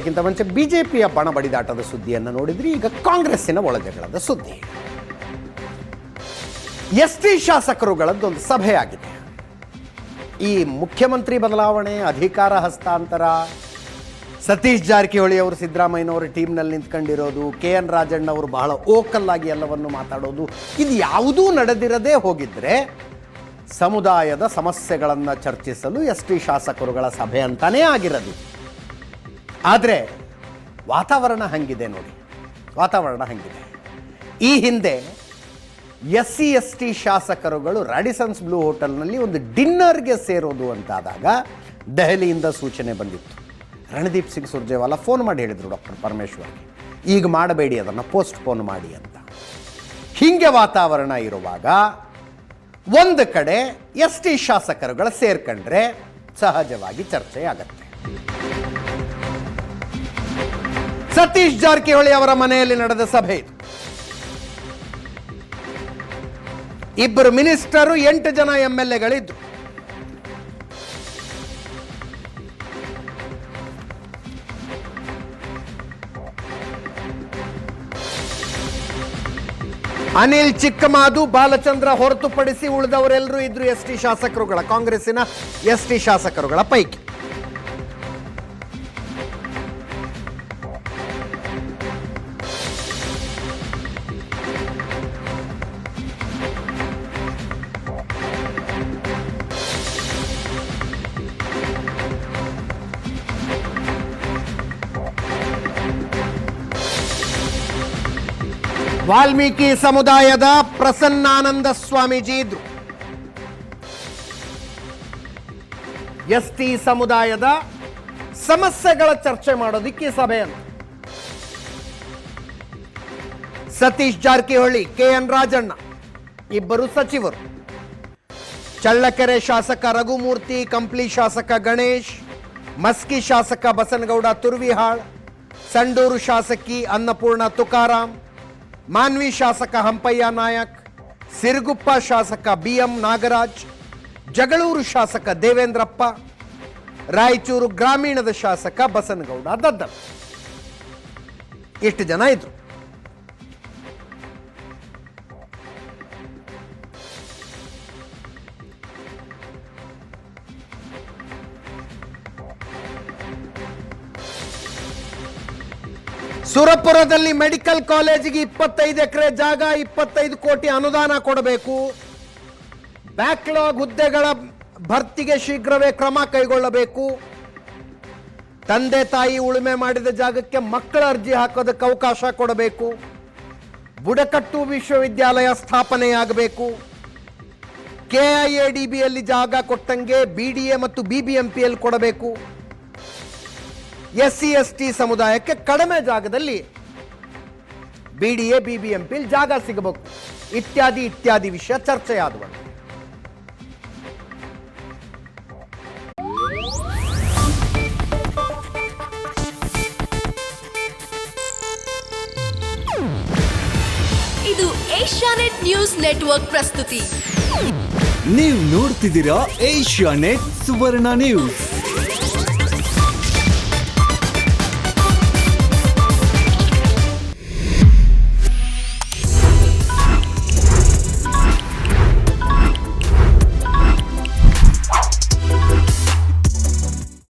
ಇದಕ್ಕಿಂತ ಮುಂಚೆ ಬಿಜೆಪಿಯ ಬಣ ಬಡಿದಾಟದ ಸುದ್ದಿಯನ್ನು ನೋಡಿದ್ರಿ, ಈಗ ಕಾಂಗ್ರೆಸ್ಸಿನ ಒಳಜಗಳದ ಸುದ್ದಿ. ಎಸ್ ಟಿ ಶಾಸಕರುಗಳದ್ದೊಂದು ಸಭೆಯಾಗಿದೆ. ಈ ಮುಖ್ಯಮಂತ್ರಿ ಬದಲಾವಣೆ, ಅಧಿಕಾರ ಹಸ್ತಾಂತರ, ಸತೀಶ್ ಜಾರಕಿಹೊಳಿ ಅವರು ಸಿದ್ದರಾಮಯ್ಯನವರ ಟೀಮ್ನಲ್ಲಿ ನಿಂತ್ಕೊಂಡಿರೋದು ಕೆ ಎನ್ ರಾಜಣ್ಣ ಅವರು ಬಹಳ ಓಕಲ್ಲಾಗಿ ಎಲ್ಲವನ್ನು ಮಾತಾಡೋದು, ಇದು ಯಾವುದೂ ನಡೆದಿರದೇ ಹೋಗಿದ್ರೆ ಸಮುದಾಯದ ಸಮಸ್ಯೆಗಳನ್ನು ಚರ್ಚಿಸಲು ಎಸ್ ಟಿ ಶಾಸಕರುಗಳ ಸಭೆ ಅಂತಾನೇ ಆಗಿರೋದು. ಆದರೆ ವಾತಾವರಣ ಹಂಗಿದೆ ನೋಡಿ. ವಾತಾವರಣ ಹಂಗಿದೆ. ಈ ಹಿಂದೆ ಎಸ್ ಸಿ ಎಸ್ ಟಿ ಶಾಸಕರುಗಳು ರಾಡಿಸನ್ಸ್ ಬ್ಲೂ ಹೋಟೆಲ್ನಲ್ಲಿ ಒಂದು ಡಿನ್ನರ್ಗೆ ಸೇರೋದು ಅಂತಾದಾಗ ದೆಹಲಿಯಿಂದ ಸೂಚನೆ ಬಂದಿತ್ತು. ರಣದೀಪ್ ಸಿಂಗ್ ಸುರ್ಜೇವಾಲ ಫೋನ್ ಮಾಡಿ ಹೇಳಿದರು ಡಾಕ್ಟರ್ ಪರಮೇಶ್ವರ್ಗೆ. ಈಗ ಮಾಡಬೇಡಿ, ಅದನ್ನು ಪೋಸ್ಟ್ ಪೋನ್ ಮಾಡಿ ಅಂತ. ಹೀಗೆ ವಾತಾವರಣ ಇರುವಾಗ ಒಂದು ಕಡೆ ಎಸ್ ಟಿ ಶಾಸಕರುಗಳ ಸೇರ್ಕೊಂಡ್ರೆ ಸಹಜವಾಗಿ ಚರ್ಚೆ ಆಗತ್ತೆ. ಸತೀಶ್ ಜಾರಕಿಹೊಳಿ ಅವರ ಮನೆಯಲ್ಲಿ ನಡೆದ ಸಭೆ ಇಬ್ಬರು ಮಿನಿಸ್ಟರು, ಎಂಟು ಜನ ಎಂ ಎಲ್ ಎಗಳಿದ್ರು ಅನಿಲ್ ಚಿಕ್ಕಮಾದು, ಬಾಲಚಂದ್ರ ಹೊರತುಪಡಿಸಿ ಉಳಿದವರೆಲ್ಲರೂ ಇದ್ರು ಎಸ್ ಟಿ ಶಾಸಕರುಗಳ, ಕಾಂಗ್ರೆಸ್ಸಿನ ಎಸ್ ಟಿ ಶಾಸಕರುಗಳ ಪೈಕಿ. ವಾಲ್ಮೀಕಿ ಸಮುದಾಯದ ಪ್ರಸನ್ನಾನಂದ ಸ್ವಾಮೀಜಿ ಇದ್ರು. ಎಸ್ ಟಿ ಸಮುದಾಯದ ಸಮಸ್ಯೆಗಳ ಚರ್ಚೆ ಮಾಡೋದಿಕ್ಕೆ ಸಭೆಯನ್ನು ಸತೀಶ್ ಜಾರಕಿಹೊಳಿ, ಕೆ ಎನ್ ರಾಜಣ್ಣ, ಇಬ್ಬರು ಸಚಿವರು. ಚಳ್ಳಕೆರೆ ಶಾಸಕ ರಘುಮೂರ್ತಿ, ಕಂಪ್ಲಿ ಶಾಸಕ ಗಣೇಶ್, ಮಸ್ಕಿ ಶಾಸಕ ಬಸನಗೌಡ ತುರ್ವಿಹಾಳ್, ಸಂಡೂರು ಶಾಸಕಿ ಅನ್ನಪೂರ್ಣ ತುಕಾರಾಂ ಮಾನ್ವಿ ಶಾಸಕ ಹಂಪಯ್ಯ ನಾಯಕ್, ಸಿರುಗುಪ್ಪ ಶಾಸಕ ಬಿ ಎಂ ನಾಗರಾಜ್, ಜಗಳೂರು ಶಾಸಕ ದೇವೇಂದ್ರಪ್ಪ, ರಾಯಚೂರು ಗ್ರಾಮೀಣದ ಶಾಸಕ ಬಸನಗೌಡ ದದ್ದ ಎಷ್ಟು ಜನ ಇದ್ರು? ಸುರಪುರದಲ್ಲಿ ಮೆಡಿಕಲ್ ಕಾಲೇಜಿಗೆ ಇಪ್ಪತ್ತೈದು ಎಕರೆ ಜಾಗ, ಇಪ್ಪತ್ತೈದು ಕೋಟಿ ಅನುದಾನ ಕೊಡಬೇಕು. ಬ್ಯಾಕ್ಲಾಗ್ ಹುದ್ದೆಗಳ ಭರ್ತಿಗೆ ಶೀಘ್ರವೇ ಕ್ರಮ ಕೈಗೊಳ್ಳಬೇಕು. ತಂದೆ ತಾಯಿ ಉಳುಮೆ ಮಾಡಿದ ಜಾಗಕ್ಕೆ ಮಕ್ಕಳ ಅರ್ಜಿ ಹಾಕೋದಕ್ಕೆ ಅವಕಾಶ ಕೊಡಬೇಕು. ಬುಡಕಟ್ಟು ವಿಶ್ವವಿದ್ಯಾಲಯ ಸ್ಥಾಪನೆಯಾಗಬೇಕು. ಕೆಐಎಡಿಬಿಯಲ್ಲಿ ಜಾಗ ಕೊಟ್ಟಂಗೆ ಬಿಡಿಎ ಮತ್ತು ಬಿಬಿಎಂಪಿಯಲ್ಲಿ ಕೊಡಬೇಕು. ಎಸ್ ಸಿ ಎಸ್ ಟಿ ಸಮುದಾಯಕ್ಕೆ ಕಡಿಮೆ ಜಾಗದಲ್ಲಿ B D A B B M ಪಿಲ್ ಜಾಗ ಸಿಗಬೇಕು. ಇತ್ಯಾದಿ ಇತ್ಯಾದಿ ವಿಷಯ ಚರ್ಚೆಯಾದವು ಇದು ಏಷ್ಯಾನೆಟ್ ನ್ಯೂಸ್ ನೆಟ್ವರ್ಕ್ ಪ್ರಸ್ತುತಿ. ನೀವು ನೋಡ್ತಿದ್ದೀರಾ ಏಷ್ಯಾ ನೆಟ್ ಸುವರ್ಣ ನ್ಯೂಸ್.